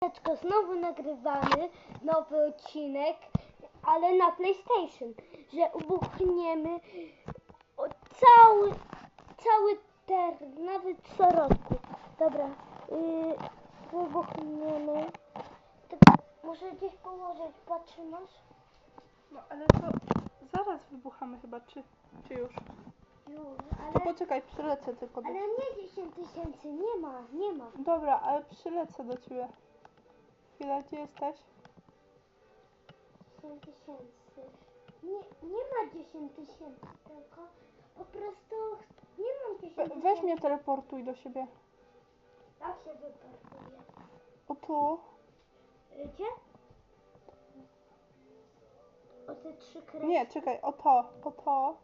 Chwileczkę, Znowu nagrywamy nowy odcinek, ale na PlayStation, że ubuchniemy cały, cały ter, nawet co roku. Dobra, yy, wybuchniemy. Tak, muszę gdzieś położyć, patrzymasz? No ale to zaraz wybuchamy chyba, czy, czy już? Już, To ale, poczekaj, przylecę tylko do ale nie 10 tysięcy, nie ma, nie ma. Dobra, ale przylecę do ciebie. Chwila, gdzie jesteś? 10 tysięcy. Nie, nie ma 10 tysięcy, tylko po prostu nie mam 10 We, tysięcy. weź mnie teleportuj do siebie. Jak się wyparkuje? O tu. Gdzie? O te trzy kreski? Nie, czekaj, o to, o to.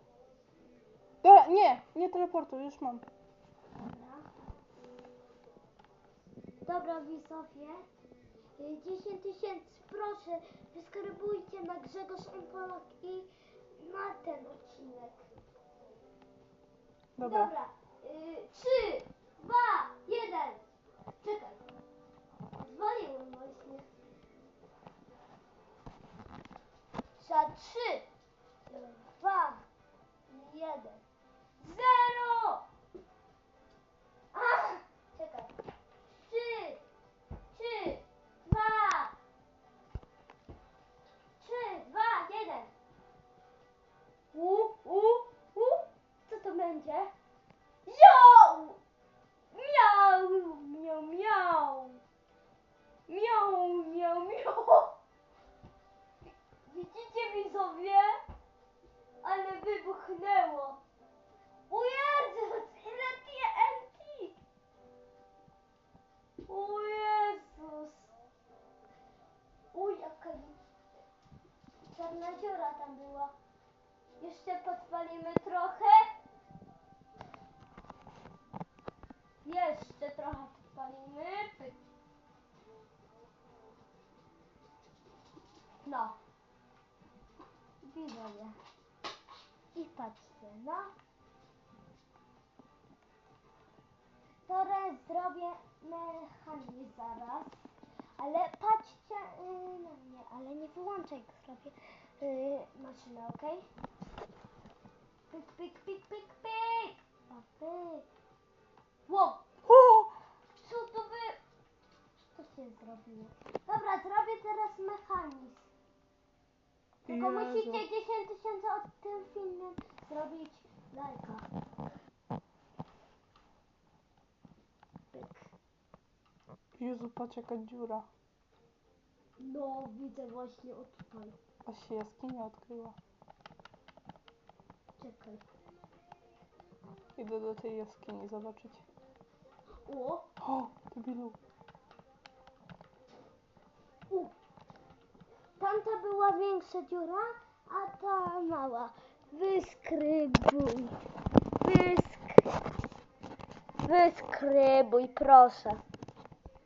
Dobra, nie, nie teleportuj, już mam. Dobra. Dobra, widzowie. Y, 10 tysięcy, proszę, wyskrybujcie na Grzegorz Polak i na ten odcinek. Dobra. Dobra. Y, 3, 2, 1. Czekaj. Zwaliłem właśnie. Za 3, 2, 1. O Jezus. Uj, jaka czarna dziura tam była. Jeszcze podpalimy trochę. Jeszcze trochę podpalimy. Pyk. No. Widzowie. I patrzcie, no. Zrobię mechanizm zaraz. Ale patrzcie yy, na mnie, ale nie wyłączaj, zrobię yy, maszynę, ok? Pik, pik, pik, pik, pik. A pyk. Wow, O! co to wy... Co się zrobiło? Dobra, zrobię teraz mechanizm. Tylko Jezu. musicie 10 tysięcy od tym filmem zrobić lajka. Pyk. Jezu, patrz jaka dziura. No, widzę właśnie o tutaj. Aż się jaskinia odkryła. Czekaj. Idę do tej jaskini zobaczyć. O, O, debilu. u. Tamta była większa dziura, a ta mała. Wyskrybuj. Wysk... Wyskrybuj, proszę.